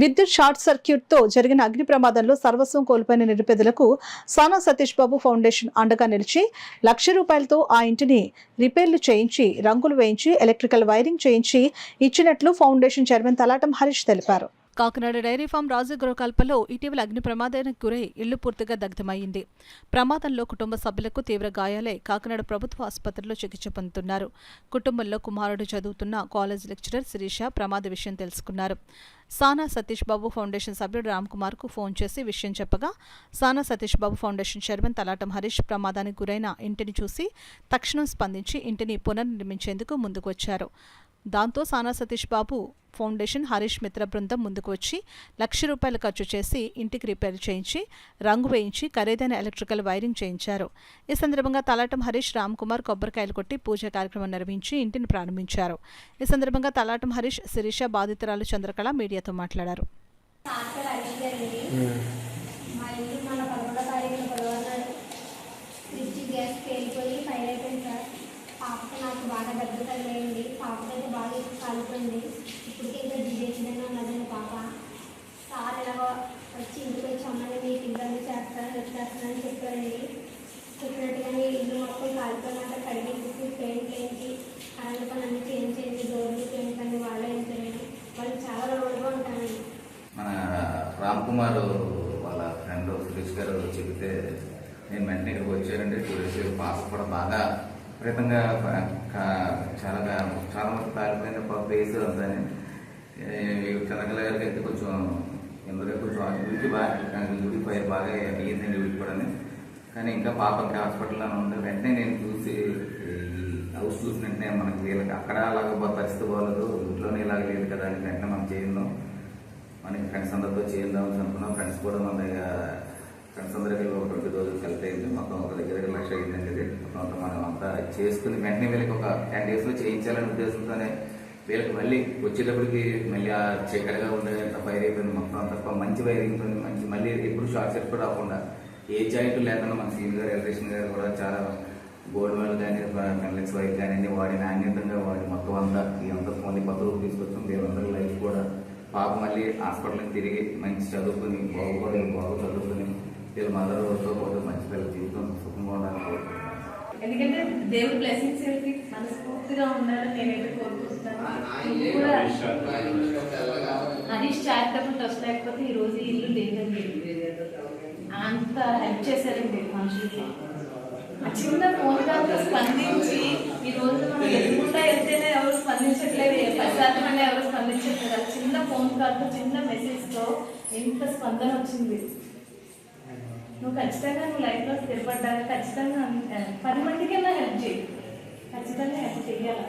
విద్యుత్ షార్ట్ సర్క్యూట్తో జరిగిన అగ్ని ప్రమాదంలో సర్వస్వం కోల్పోయిన నిరుపేదలకు సానా సతీష్ బాబు ఫౌండేషన్ అండగా నిలిచి లక్ష రూపాయలతో ఆ ఇంటిని రిపేర్లు చేయించి రంగులు వేయించి ఎలక్ట్రికల్ వైరింగ్ చేయించి ఇచ్చినట్లు ఫౌండేషన్ చైర్మన్ తలాటం హరీష్ తెలిపారు. కాకినాడ డైరీ ఫామ్ రాజగృహకల్పలో ఇటీవల అగ్ని ప్రమాదానికి గురై ఇల్లు పూర్తిగా దగ్ధమైంది ప్రమాదంలో కుటుంబ సభ్యులకు తీవ్ర గాయాలై కాకినాడ ప్రభుత్వ ఆసుపత్రిలో చికిత్స పొందుతున్నారు. కుటుంబంలో కుమారుడు చదువుతున్న కాలేజ్ లెక్చరర్ శిరీష ప్రమాద విషయం తెలుసుకున్నారు. సానా సతీష్ బాబు ఫౌండేషన్ సభ్యుడు రామ్ కుమార్కు ఫోన్ చేసి విషయం చెప్పగా సానా సతీష్ బాబు ఫౌండేషన్ చైర్మన్ తలాటం హరీష్ ప్రమాదానికి గురైన ఇంటిని చూసి తక్షణం స్పందించి ఇంటిని పునర్నిర్మించేందుకు ముందుకు వచ్చారు దాంతో సానా సతీష్ బాబు ఫౌండేషన్ హరీష్ మిత్ర బృందం ముందుకు వచ్చి లక్ష రూపాయలు ఖర్చు చేసి ఇంటికి రిపేర్ చేయించి రంగు వేయించి ఖరీదైన ఎలక్ట్రికల్ వైరింగ్ చేయించారు. ఈ సందర్భంగా తలాటం హరీష్ రామ్ కుమార్ కొబ్బరికాయలు కొట్టి పూజ కార్యక్రమం నిర్వహించి ఇంటిని ప్రారంభించారు. ఈ సందర్భంగా తలాటం హరీష్ శిరీష బాధితురాలు చంద్రకళ మీడియాతో మాట్లాడారు సార్ హరీష్ గారండి మా ఇల్లు మన పదకొండో తారీఖున గొడవలు ఫ్రిడ్జ్ గ్యాస్ పేలిపోయి ఫైర్ అయిపోయింది సార్ పాపకి నాకు బాగా దెబ్బ తగిలేయండి. పాపకైతే బాగా ఎక్కువ కాలిపోయింది. ఇప్పటికి ఇంకా డిజేషన్గానే ఉన్నదండి పాప. సార్ ఇలాగ వచ్చి ఇంటికి వచ్చి అమ్మని మీకు ఇబ్బంది చేస్తాను వచ్చేస్తానని చెప్పారండి చెప్పినట్టుగానే ఇల్లు మొత్తం కాలిపోయినట్టు కడిగేసి పెయింట్ వేయించి కరెంట్ పని అన్ని చేంజ్ చేయండి డోర్లు పెయింట్ అన్ని వాళ్ళే వేయించారండి వాళ్ళు చాలా రోడ్గా ఉంటారండి. మన రామ్ కుమార్ వాళ్ళ ఫ్రెండ్ సురేష్ గారు చెబితే నేను వెంటనే ఇక్కడికి వచ్చానండి. సురేష్ పాప కూడా బాగా విపరీతంగా చాలా చాలా మంది పారిపోయిన ప్లేస్ అంతా చంద్రకళ గారికి అయితే కొంచెం ఎందుకంటే కొంచెం అభివృద్ధి బాగా అభివృద్ధి పై బాగా అయ్యిందండి వీటి కూడా కానీ ఇంకా పాప ఇంకా హాస్పిటల్లో ఉంది వెంటనే నేను చూసి హౌస్ చూసిన వెంటనే మనకి వీళ్ళకి అక్కడ అలాగ పరిస్థితి పోలేదు ఇంట్లోనే ఇలాగ లేదు కదా అని వెంటనే మనం చేయందాం. మనకి ఫ్రెండ్స్ అందరితో చేద్దాం అనుకున్నాం. ఫ్రెండ్స్ కూడా మన దగ్గర ఫ్రెండ్స్ అందరికి ఒక ట్వంటీ థౌసండ్ కలిపి అయింది మొత్తం ఒక దగ్గర లక్ష అయిందండి ఇది మొత్తం అంతా మనం అంతా చేసుకుని వెంటనే వీళ్ళకి ఒక టెన్ డేస్లో చేయించాలనే ఉద్దేశంతోనే వీళ్ళకి మళ్ళీ వచ్చేటప్పటికి మళ్ళీ ఆ చీకటిగా ఉండే వైర్ అయిపోయింది మొత్తం తప్ప మంచి వైరింగ్ మంచి మళ్ళీ ఎప్పుడు షార్ట్ సర్క్యూట్ అవ్వకుండా. ఏ జాయింట్ లేకుండా మన సీనియర్ గారు ఎలక్ట్రీషియన్ గారు కూడా చాలా గోల్డ్ మెడల్ కానీ కన్లెక్స్ వైర్ కానీ వాడి నాణ్యతంగా వాడి మొత్తం అంతా ఈ అంతా మళ్ళీ కొత్త రూపు తీసుకొచ్చాం. వీళ్ళందరి లైఫ్ కూడా పాప మళ్ళీ హాస్పిటల్కి తిరిగి మంచి చదువుకుని బాగుపడి బాగు చదువుకుని వీళ్ళ మదర్తో పాటు మంచి దేవుడి బ్లెస్సింగ్స్ ఏంటి? మనస్ఫూర్తిగా ఉండాలని నేనైతే కోరుకుంటున్నాను. కూడా హరీష్ చారిటబుల్ ట్రస్ట్ లేకపోతే ఈ రోజు ఇల్లు లేదండి అంత హెల్ప్ చేశారండి మనుషులకి. ఆ చిన్న ఫోన్ కాల్తో స్పందించి ఈ రోజు మనం ఎదుగుండా వెళ్తేనే ఎవరు స్పందించట్లేదు పశ్చాత్తం అనే ఎవరు స్పందించట్లేదు. ఆ చిన్న ఫోన్ కాల్తో చిన్న మెసేజ్తో ఎంత స్పందన వచ్చింది. నువ్వు ఖచ్చితంగా నువ్వు లైఫ్లో స్థిరపడ్డాక ఖచ్చితంగా ఆ, పది మందికైనా హెల్ప్ చేయి. ఖచ్చితంగా హెల్ప్ చేయాలి.